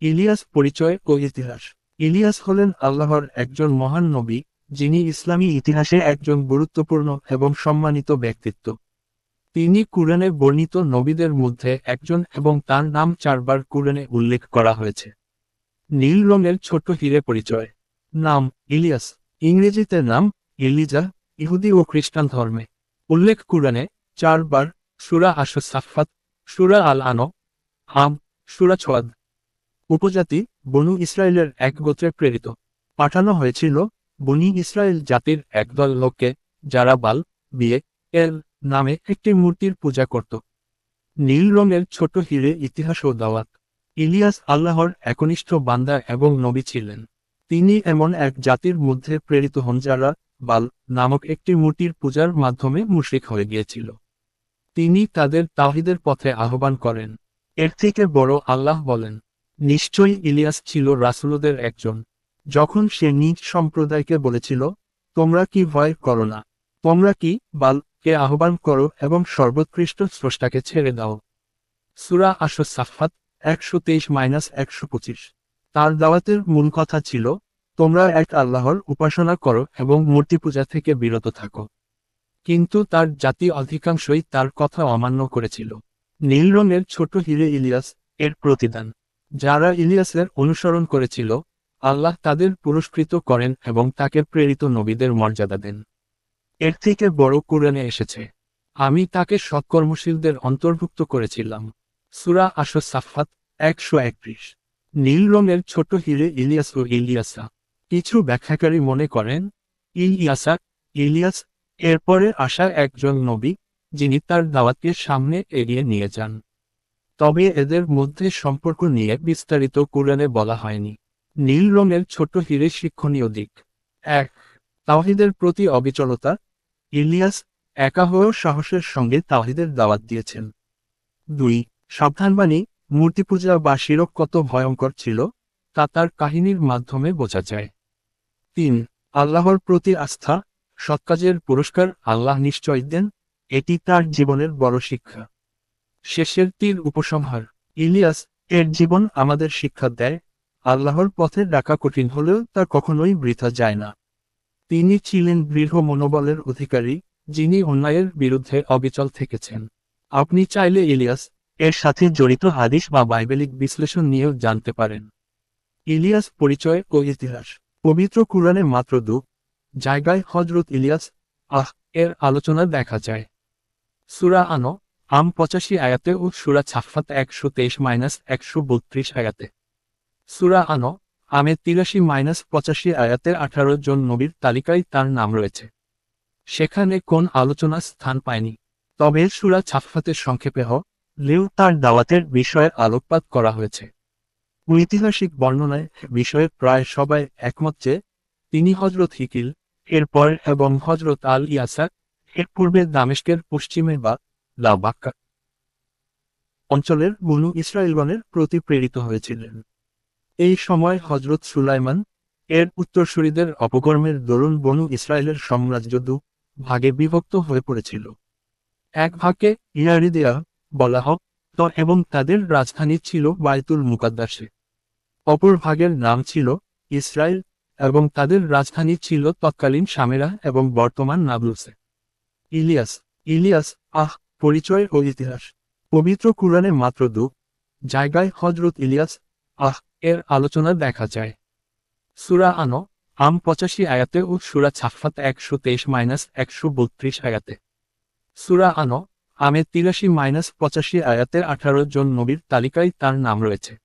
ইলিয়াস পরিচয় ও ইতিহাস। ইলিয়াস হলেন আল্লাহর একজন মহান নবী, যিনি ইসলামী ইতিহাসে একজন গুরুত্বপূর্ণ এবং সম্মানিত ব্যক্তিত্ব। তিনি কুরআনে বর্ণিত নবীদের মধ্যে একজন এবং তার নাম চারবার কুরআনে উল্লেখ করা হয়েছে। নীল রঙের ছোট হিরে পরিচয়। নাম, ইলিয়াস। ইংরেজিতে নাম, ইলিজা, ইহুদি ও খ্রিস্টান ধর্মে। উল্লেখ কুরআনে চারবার, সুরা আশ সাফাত সুরা আল আনো হাম, সুরা ছোয়াদ। উপজাতি বনু ইসরায়েলের এক গোত্রে প্রেরিত। পাঠানো হয়েছিল বনি ইসরায়েল জাতির একদল লোককে, যারা বাল, বিয়ে এল নামে একটি মূর্তির পূজা করত। নীল রঙের ছোট হিরে ইতিহাস ও দাওয়াত। ইলিয়াস আল্লাহর একনিষ্ঠ বান্দা এবং নবী ছিলেন। তিনি এমন এক জাতির মধ্যে প্রেরিত হন যারা বাল নামক একটি মূর্তির পূজার মাধ্যমে মুশরিক হয়ে গিয়েছিল। তিনি তাদের তাহিদের পথে আহ্বান করেন। এর থেকে বড় আল্লাহ বলেন নিশ্চয়ই ইলিয়াস ছিল রাসুলদের একজন। যখন সে নিজ সম্প্রদায়কে বলেছিল, তোমরা কি ভয় করো না? তোমরা কি বালকে আহ্বান করো এবং সর্বোৎকৃষ্ট স্রষ্টাকে ছেড়ে দাও? সুরা আশ সাফাত একশো তেইশ মাইনাস একশো পঁচিশ। তার দাওয়াতের মূল কথা ছিল, তোমরা এক আল্লাহর উপাসনা করো এবং মূর্তি পূজা থেকে বিরত থাকো। কিন্তু তার জাতি অধিকাংশই তার কথা অমান্য করেছিল। নীল রঙের ছোট হিরে ইলিয়াস এর প্রতিদান। যারা ইলিয়াসের অনুসরণ করেছিল, আল্লাহ তাদের পুরস্কৃত করেন এবং তাকে প্রেরিত নবীদের মর্যাদা দেন। এর থেকে বড় কোরআনে এসেছে, আমি তাকে সৎকর্মশীলদের অন্তর্ভুক্ত করেছিলাম। সুরা আশ সাফাত একশো একত্রিশ। নীল রঙের ছোট হিরে ইলিয়াস ও ইলিয়াসা। কিছু ব্যাখ্যাকারী মনে করেন, ইলিয়াসা, ইলিয়াস এরপরে আসা একজন নবী, যিনি তার দাওয়াতকে সামনে এগিয়ে নিয়ে যান। তবে এদের মধ্যে সম্পর্ক নিয়ে বিস্তারিত কোরআনে বলা হয়নি। নীল রঙের ছোট হিরে শিক্ষণীয় দিক। এক, তাওহিদের প্রতি অবিচলতা। ইলিয়াস একা হয়েও সাহসের সঙ্গে তাওহিদের দাওয়াত দিয়েছেন। দুই, সাবধানবাণী। মূর্তি পূজা বা শিরক কত ভয়ঙ্কর ছিল, তা তার কাহিনীর মাধ্যমে বোঝা যায়। তিন, আল্লাহর প্রতি আস্থা। সৎকাজের পুরস্কার আল্লাহ নিশ্চয় দেন, এটি তার জীবনের বড় শিক্ষা। শেষের তীর উপসংহার। ইলিয়াস এর জীবন আমাদের শিক্ষা দেয়, আল্লাহর পথে ডাকা কঠিন হলেও তা কখনোই বৃথা যায় না। তিনি ছিলেন দৃঢ় মনোবলের অধিকারী, যিনি অন্যায়ের বিরুদ্ধে অবিচল থেকেছেন। আপনি চাইলে ইলিয়াস এর সাথে জড়িত হাদিস বা বাইবেলিক বিশ্লেষণ নিয়েও জানতে পারেন। ইলিয়াস পরিচয় ও ইতিহাস। পবিত্র কুরআনে মাত্র দু জায়গায় হজরত ইলিয়াস, আহ, এর আলোচনা দেখা যায়। সুরা আনো আম পঁচাশি আয়াতে ও সুরা ছাফাত একশো তেইশ মাইনাস একশো বত্রিশ আয়াতে। সুরা আনো, আমে তিরাশি মাইনাস পঁচাশি আয়াতের আঠারো জন নবীর তালিকায় তার নাম রয়েছে। সেখানে কোন আলোচনা স্থান পায়নি। তবে সুরা ছাফাতের সংক্ষেপে হ লেও তার দাওয়াতের বিষয়ে আলোকপাত করা হয়েছে। ঐতিহাসিক বর্ণনায় বিষয়ে প্রায় সবাই একমত যে, তিনি হজরত হিকিল, এরপর এবং হজরত আল ইয়াসার, এর পূর্বে দামেস্কের পশ্চিমে বা লাবাক্কা অঞ্চলের বনু ইসরায়েলগণের প্রতি প্রেরিত হয়েছিলেন। এই সময় হজরত সুলাইমান এর উত্তরসূরিদের অপকর্মের দরুন বনু ইসরায়েলের সাম্রাজ্য দু ভাগে বিভক্ত হয়ে পড়েছিল। এক ভাগে ইয়ারিদিয়া বলা হোক তো এবং তাদের রাজধানী ছিল বায়তুল মুকাদ্দাসে। অপর ভাগের নাম ছিল ইসরায়েল এবং তাদের রাজধানী ছিল তৎকালীন সামেরা এবং বর্তমান নাবলুসে। ইলিয়াস ইলিয়াস, আহ পরিচয় ও ইতিহাস। পবিত্র কুরআনে মাত্র দু জায়গায় হজরত ইলিয়াস, আহ, এর আলোচনা দেখা যায়। সুরা আনো, আম পঁচাশি আয়াতে ও সুরা ছাফাত একশো তেইশ মাইনাস একশো বত্রিশ আয়াতে। সুরা আনো, আমে তিরাশি মাইনাস পঁচাশি আয়াতের আঠারো জন নবীর তালিকায় তার নাম রয়েছে।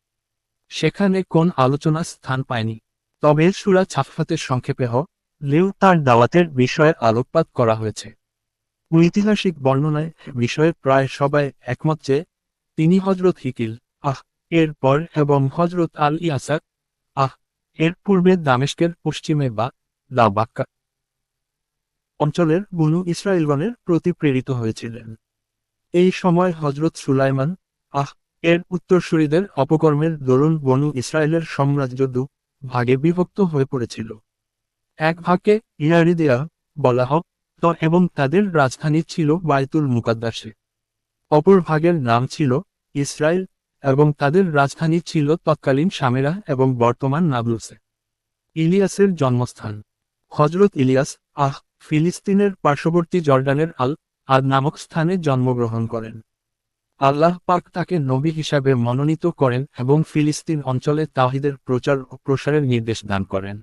সেখানে কোন আলোচনা স্থান পায়নি। তবে সুরা ছাফাতের সংক্ষেপে হ লেও তার দাওয়াতের বিষয়ে আলোকপাত করা হয়েছে। ঐতিহাসিক বর্ণনায় বিষয়ে প্রায় সবাই একমত যে তিনি হজরত হিকিল, আহ এর পর এবং হজরত আল ইয়াসাক, আহ, এর পূর্বে দামেস্কের পশ্চিমে বা লাবাক্কা অঞ্চলের বনু ইসরায়েলগণের প্রতি প্রেরিত হয়েছিলেন। এই সময় হজরত সুলাইমান, আহ, এর উত্তরসূরিদের অপকর্মের দরুন বনু ইসরায়েলের সাম্রাজ্য দু ভাগে বিভক্ত হয়ে পড়েছিল। এক ভাগে ইয়ারিদিয়া বলা হোক তো এবং তাদের রাজধানী ছিল বায়তুল মুকাদ্দাসে। অপর ভাগের নাম ছিল ইসরায়েল এবং তাদের রাজধানী ছিল তৎকালীন সামেরা এবং বর্তমান নাবলুসে ইলিয়াসের জন্মস্থান। হজরত ইলিয়াস আহ ফিলিস্তিনের পার্শ্ববর্তী জর্ডানের আল আদ নামক স্থানে জন্মগ্রহণ করেন। আল্লাহ পাক তাকে নবী হিসাবে মনোনীত করেন এবং ফিলিস্তিন অঞ্চলে তাহিদের প্রচার ও প্রসারের নির্দেশ দান করেন।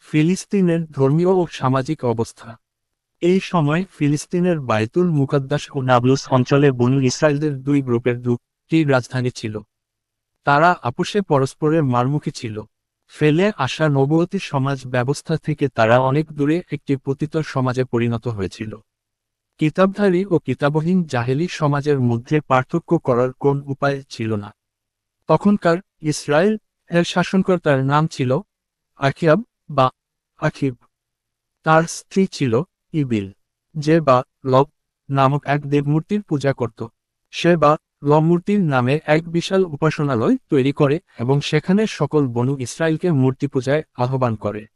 ফিলিস্তিনের ধর্মীয় ও সামাজিক অবস্থা। এই সময় ফিলিস্তিনের বায়তুল মুকাদ্দাস ও নাবলুস অঞ্চলে বনু ইসরায়েলদের দুই গ্রুপের দুটি রাজধানী ছিল। তারা আপুসে পরস্পরের মারমুখী ছিল। ফেলে আসা নবতী সমাজ ব্যবস্থা থেকে তারা অনেক দূরে একটি পতিত সমাজে পরিণত হয়েছিল। কিতাবধারী ও কিতাবহীন জাহেলি সমাজের মধ্যে পার্থক্য করার কোন উপায় ছিল না। তখনকার ইসরায়েল এর শাসনকর্তার নাম ছিল আখিয়াব বা আখিব। তার স্ত্রী ছিল ইবিল। যে বা লব নামক এক দেবমূর্তির পূজা করত। সে বা লমূর্তির নামে এক বিশাল উপাসনালয় তৈরি করে এবং সেখানে সকল বনু ইসরায়েলকে মূর্তি পূজায় আহ্বান করে।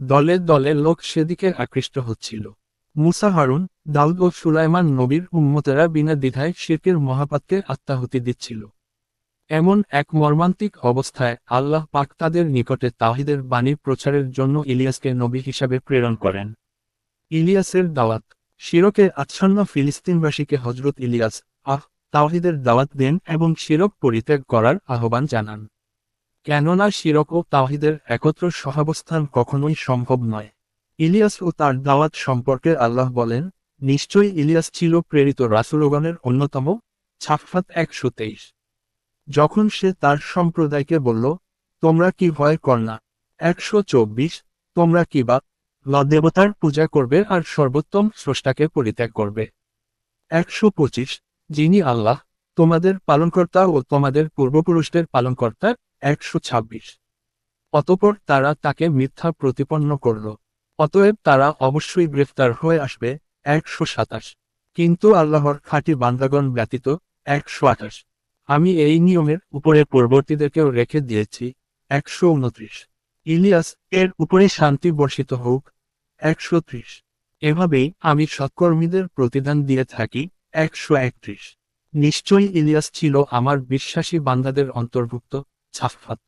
দলে দলে লোক সেদিকে আকৃষ্ট হচ্ছিল। মুসা হারুন, দাউদ ও সুলাইমান নবীর উম্মতেরা বিনা দ্বিধায় শিরকের মহাপাতকে আত্মাহুতি দিচ্ছিল। এমন এক মর্মান্তিক অবস্থায় আল্লাহ পাক তাদের নিকটে তাহিদের বাণীর প্রচারের জন্য ইলিয়াসকে নবী হিসাবে প্রেরণ করেন। ইলিয়াসের দাওয়াত। শিরকে আচ্ছন্ন ফিলিস্তিনবাসীকে হজরত ইলিয়াস, আহ, তাওহিদের দাওয়াত দেন এবং শিরক পরিত্যাগ করার আহ্বান জানান। কেননা শিরক ও তাওহিদের একত্র সহাবস্থান কখনোই সম্ভব নয়। ইলিয়াস ও তার দাওয়াত সম্পর্কে আল্লাহ বলেন, নিশ্চয়ই ইলিয়াস ছিল প্রেরিত রাসুলগণের অন্যতম ছাফাত একশো তেইশ। যখন সে তার সম্প্রদায়কে বলল, তোমরা কি ভয় কর না? একশো চব্বিশ, তোমরা কি বা ল দেবতার পূজা করবে আর সর্বোত্তম স্রষ্টাকে পরিত্যাগ করবে। একশো পঁচিশ, যিনি আল্লাহ, তোমাদের পালনকর্তা ও তোমাদের পূর্বপুরুষদের পালনকর্তা একশো ছাব্বিশ। অতপর তারা তাকে মিথ্যা প্রতিপন্ন করল। অতএব তারা অবশ্যই গ্রেফতার হয়ে আসবে একশো সাতাশ। কিন্তু আল্লাহর খাঁটি বান্দাগণ ব্যতীত একশো আঠাশ। আমি এই নিয়মের উপরে পূর্ববর্তীদেরকেও রেখে দিয়েছি। একশো উনত্রিশ। ইলিয়াস এর উপরে শান্তি বর্ষিত হোক। একশো ত্রিশ। এভাবেই আমি সৎকর্মীদের প্রতিদান দিয়ে থাকি একশো একত্রিশ। নিশ্চয়ই ইলিয়াস ছিল আমার বিশ্বাসী বান্দাদের অন্তর্ভুক্ত ছাফাত